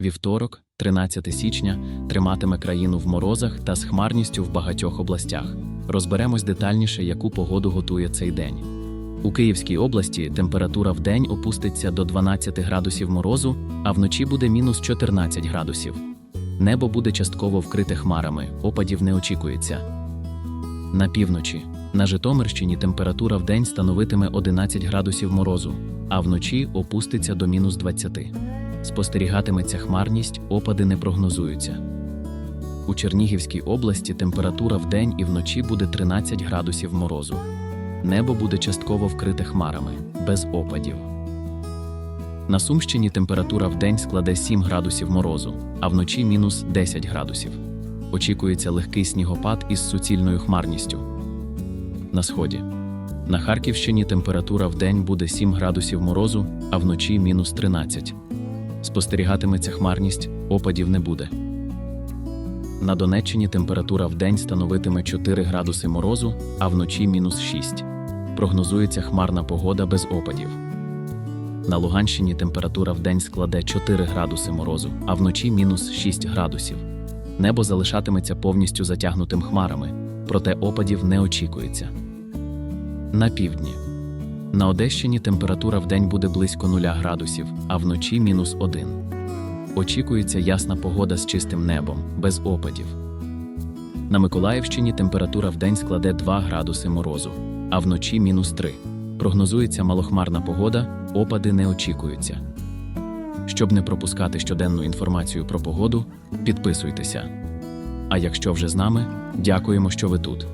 Вівторок, 13 січня, триматиме країну в морозах та з хмарністю в багатьох областях. Розберемось детальніше, яку погоду готує цей день. У Київській області температура в день опуститься до 12 градусів морозу, а вночі буде мінус 14 градусів. Небо буде частково вкрите хмарами, опадів не очікується. На півночі. На Житомирщині температура в день становитиме 11 градусів морозу, а вночі опуститься до мінус 20. Спостерігатиметься хмарність, опади не прогнозуються. У Чернігівській області температура в день і вночі буде 13 градусів морозу. Небо буде частково вкрите хмарами, без опадів. На Сумщині температура в день складе 7 градусів морозу, а вночі мінус 10 градусів. Очікується легкий снігопад із суцільною хмарністю. На сході. На Харківщині температура в день буде 7 градусів морозу, а вночі мінус 13. Спостерігатиметься хмарність, опадів не буде. На Донеччині температура в день становитиме 4 градуси морозу, а вночі мінус 6. Прогнозується хмарна погода без опадів. На Луганщині температура в день складе 4 градуси морозу, а вночі мінус 6 градусів. Небо залишатиметься повністю затягнутим хмарами, проте опадів не очікується. На півдні. На Одещині температура в день буде близько 0 градусів, а вночі мінус 1. Очікується ясна погода з чистим небом, без опадів. На Миколаївщині температура в день складе 2 градуси морозу, а вночі мінус 3. Прогнозується малохмарна погода, опади не очікуються. Щоб не пропускати щоденну інформацію про погоду, підписуйтеся. А якщо вже з нами, дякуємо, що ви тут.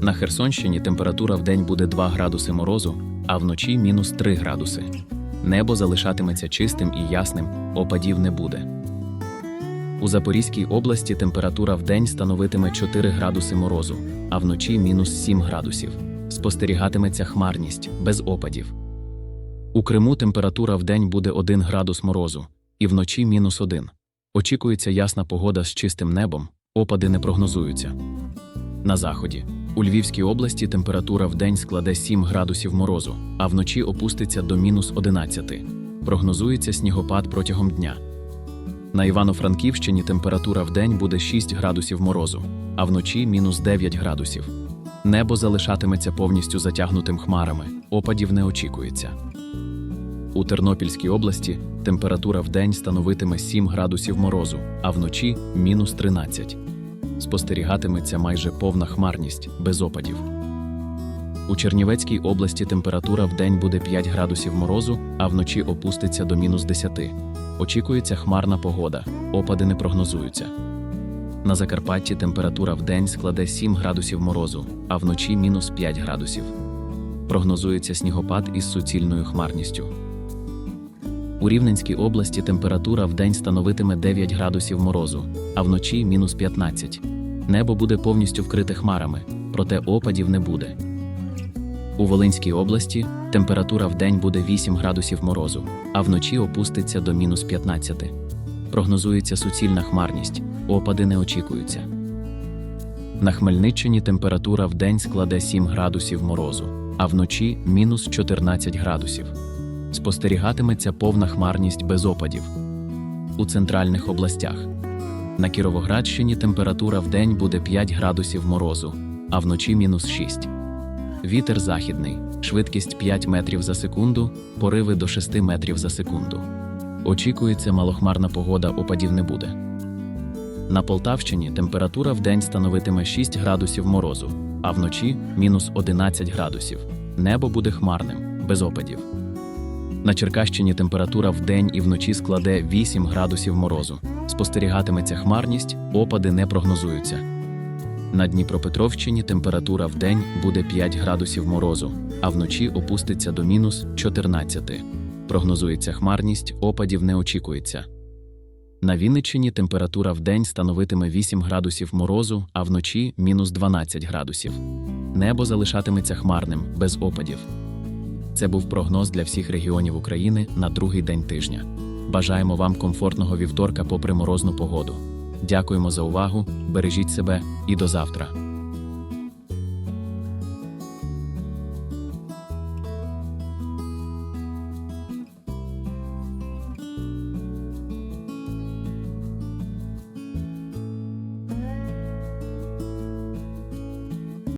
На Херсонщині температура в день буде 2 градуси морозу, а вночі мінус 3 градуси. Небо залишатиметься чистим і ясним, опадів не буде. У Запорізькій області температура в день становитиме 4 градуси морозу, а вночі мінус 7 градусів. Спостерігатиметься хмарність, без опадів. У Криму температура в день буде 1 градус морозу, і вночі мінус 1. Очікується ясна погода з чистим небом, опади не прогнозуються. На заході. У Львівській області температура в день складе 7 градусів морозу, а вночі опуститься до мінус 11. Прогнозується снігопад протягом дня. На Івано-Франківщині температура в день буде 6 градусів морозу, а вночі мінус 9 градусів. Небо залишатиметься повністю затягнутим хмарами, опадів не очікується. У Тернопільській області температура в день становитиме 7 градусів морозу, а вночі мінус 13. Спостерігатиметься майже повна хмарність, без опадів. У Чернівецькій області температура в день буде 5 градусів морозу, а вночі опуститься до мінус 10. Очікується хмарна погода, опади не прогнозуються. На Закарпатті температура в день складе 7 градусів морозу, а вночі мінус 5 градусів. Прогнозується снігопад із суцільною хмарністю. У Рівненській області температура в день становитиме 9 градусів морозу, а вночі мінус 15. Небо буде повністю вкрите хмарами, проте опадів не буде. У Волинській області температура в день буде 8 градусів морозу, а вночі опуститься до мінус 15. Прогнозується суцільна хмарність, опади не очікуються. На Хмельниччині температура в день складе 7 градусів морозу, а вночі мінус 14 градусів. Спостерігатиметься повна хмарність без опадів. У центральних областях. На Кіровоградщині температура в день буде 5 градусів морозу, а вночі мінус 6. Вітер західний, швидкість 5 метрів за секунду, пориви до 6 метрів за секунду. Очікується малохмарна погода, опадів не буде. На Полтавщині температура в день становитиме 6 градусів морозу, а вночі мінус 11 градусів. Небо буде хмарним, без опадів. На Черкащині температура в день і вночі складе 8 градусів морозу. Спостерігатиметься хмарність, опади не прогнозуються. На Дніпропетровщині температура в день буде 5 градусів морозу, а вночі опуститься до мінус 14. Прогнозується хмарність, опадів не очікується. На Вінниччині температура в день становитиме 8 градусів морозу, а вночі мінус 12 градусів. Небо залишатиметься хмарним, без опадів. Це був прогноз для всіх регіонів України на другий день тижня. Бажаємо вам комфортного вівторка попри морозну погоду. Дякуємо за увагу, бережіть себе і до завтра.